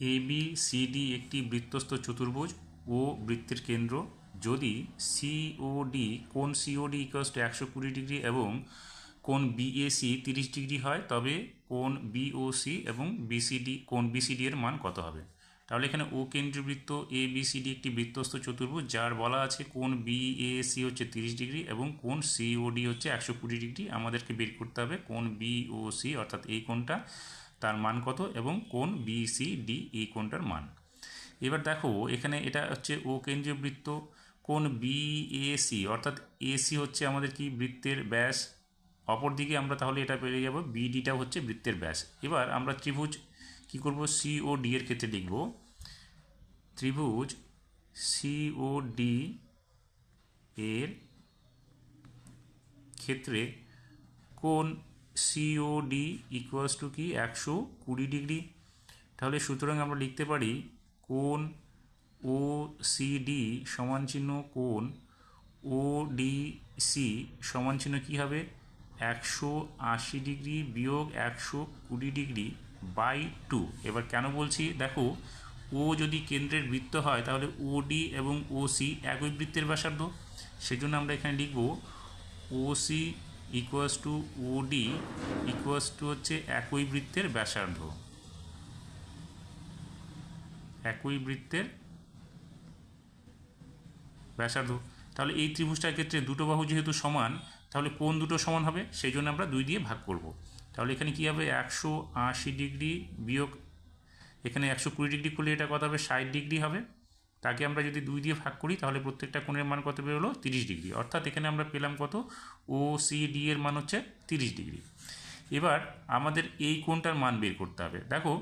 A B C D একটি বৃত্তস্থ চতুর্ভুজ ও বৃত্তের কেন্দ্র। যদি সিওডি কোণ সিওডি ইকুয়ালস টু একশো কুড়ি ডিগ্রি এবং কোণ বিএসি তিরিশ ডিগ্রি হয়, তবে কোণ বিওসি এবং বিসিডি কোণ বিসিডি এর মান কত হবে? তাহলে এখানে ও কেন্দ্রীয় বৃত্ত এ বিসিডি একটি বৃত্তস্থ চতুর্ভুজ, যার বলা আছে কোণ বিএসি হচ্ছে তিরিশ ডিগ্রি এবং কোণ সিওডি হচ্ছে একশো কুড়ি ডিগ্রি। আমাদেরকে বের করতে হবে কোণ বিওসি অর্থাৎ এই কোণটা। তার মান কত এবং কোন বি সি ডি এই কোনটার মান? এবার দেখো, এখানে এটা হচ্ছে ও কেন্দ্রীয় বৃত্ত, কোন বি এ সি অর্থাৎ এসি হচ্ছে আমাদের কি বৃত্তের ব্যাস অপরদিকে আমরা তাহলে এটা পেয়ে যাব বিডিটা হচ্ছে বৃত্তের ব্যাস। এবার আমরা ত্রিভুজ কি করব? সিও ডি এর ক্ষেত্রে লিখব। ত্রিভুজ সিও ডি এর ক্ষেত্রে কোণ সিওডি ইকুয়ালস টু কি? একশো কুড়ি ডিগ্রি। তাহলে সুতরাং আমরা লিখতে পারি কোন ও সিডি সমান চিহ্ন কোন ও ডিসি সমান চিহ্ন কী হবে? একশো আশি ডিগ্রি বিয়োগ একশো কুড়ি ডিগ্রি বাই টু। এবার কেন বলছি? দেখো ও যদি কেন্দ্রের বৃত্ত হয়, তাহলে ওডি এবং ওসি একই বৃত্তের ব্যাসার্ধ। সেজন্য আমরা এখানে লিখব OC equals to OD equals to হচ্ছে একই বৃত্তের ব্যাসার্ধ। একই বৃত্তের ব্যাসার্ধ। তাহলে এই ত্রিভুজটার ক্ষেত্রে দুটো বাহু যেহেতু সমান, তাহলে কোন দুটো সমান হবে? সেই জন্য আমরা দুই দিয়ে ভাগ করব। তাহলে এখানে কী হবে? একশো আশি ডিগ্রি বিয়োগ, এখানে একশো কুড়ি ডিগ্রি করলে এটা কত হবে? ষাট ডিগ্রি হবে। তাকে আমরা যদি দুই দিয়ে ভাগ করি, তাহলে প্রত্যেকটা কোণের মান কত বেরোলো তিরিশ ডিগ্রি। অর্থাৎ এখানে আমরা পেলাম কত? ও সি ডি এর মান হচ্ছে তিরিশ ডিগ্রি। এবার আমাদের এই কোণটার মান বের করতে হবে। দেখো,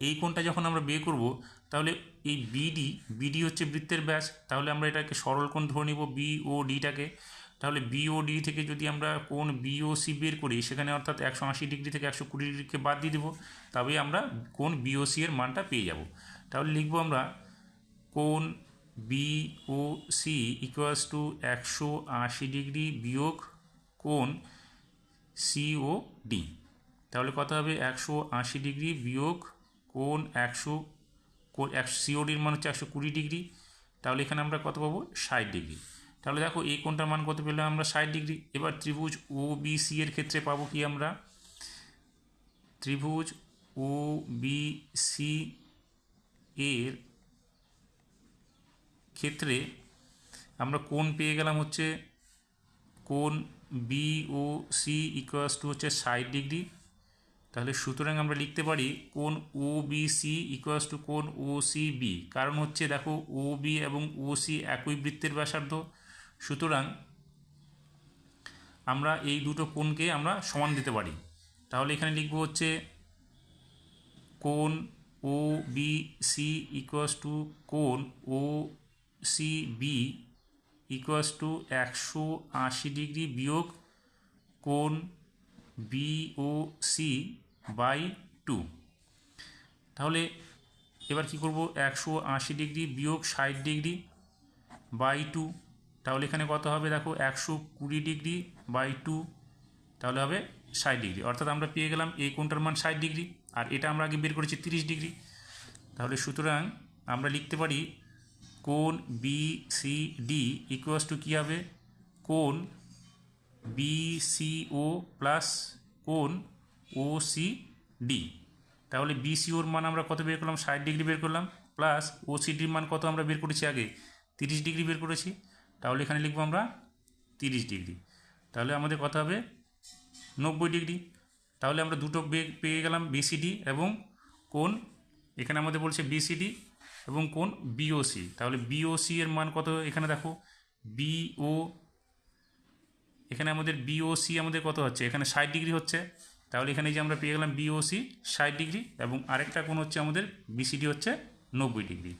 এই কোণটা যখন আমরা বের করব, তাহলে এই বিডি বিডি হচ্ছে বৃত্তের ব্যাস। তাহলে আমরা এটাকে সরল কোণ ধরে নিব বি ও ডিটাকে তাহলে বিওডি থেকে যদি আমরা কোন বিওসি বের করি, সেখানে অর্থাৎ একশো আশি ডিগ্রি থেকে একশো কুড়ি ডিগ্রিকে বাদ দিয়ে দেবো তবে আমরা কোন বিওসি এর মানটা পেয়ে যাব। তাহলে লিখব আমরা কোন বিওসি ইকুয়ালস টু একশো আশি ডিগ্রি বিয়োগ কোন সিও ডি তাহলে কত হবে? একশো আশি ডিগ্রি বিয়োগ কোন একশো একশো সিওডির মান হচ্ছে একশো কুড়ি ডিগ্রি তাহলে এখানে আমরা কত পাবো? ষাট ডিগ্রি তাহলে দেখো, এই কোনটার মান কত পেলাম আমরা? ষাট ডিগ্রি এবার ত্রিভুজ ও বি সি এর ক্ষেত্রে পাবো কি আমরা? ত্রিভুজ ও বি সি এর ক্ষেত্রে আমরা কোণ পেয়ে গেলাম হচ্ছে কোণ B O C equals to হচ্ছে ষাট ডিগ্রি। তাহলে সুতরাং আমরা লিখতে পারি কোন O B C equals to কোন ও সি বি কারণ হচ্ছে দেখো ও বি এবং ও সি একই বৃত্তের ব্যাসার্ধ। সুতরাং আমরা এই দুটো কোণকে আমরা সমান দিতে পারি। তাহলে এখানে লিখব হচ্ছে কোণ O B C equals to কোণ O C B equals to একশো আশি ডিগ্রি বিয়োগ কোণ B O C by two তাহলে এবার কি করব? একশো আশি ডিগ্রি বিয়োগ ষাট ডিগ্রি বাই টু তাহলে এখানে কত হবে দেখো? একশো কুড়ি ডিগ্রি বাই টু তাহলে হবে ষাট ডিগ্রি অর্থাৎ আমরা পেয়ে গেলাম এই কোনটার মান ষাট ডিগ্রি আর এটা আমরা আগে বের করেছি তিরিশ ডিগ্রি তাহলে সুতরাং আমরা লিখতে পারি কোন B C D equals to কী হবে? কোন বি সি ও প্লাস কোন ও সি ডি তাহলে বি সি বিসিওর মান আমরা কত বের করলাম? ষাট ডিগ্রি বের করলাম। প্লাস ও সিডির মান কত আমরা বের করেছি আগে? তিরিশ ডিগ্রি বের করেছি। তাহলে এখানে লিখব আমরা তিরিশ ডিগ্রি। তাহলে আমাদের কথা হবে? নব্বই ডিগ্রি। তাহলে আমরা দুটো পেয়ে গেলাম বিসিডি এবং কোন? এখানে আমাদের বলছে বিসিডি এবং কোন? বিওসি তাহলে বিওসি এর মান কত এখানে দেখো? বিও এখানে আমাদের বিওসি আমাদের কত হচ্ছে? এখানে ষাট ডিগ্রি হচ্ছে। তাহলে এখানে যে আমরা পেয়ে গেলাম বিওসি ষাট ডিগ্রি এবং আরেকটা কোন হচ্ছে আমাদের বিসিডি হচ্ছে নব্বই ডিগ্রি।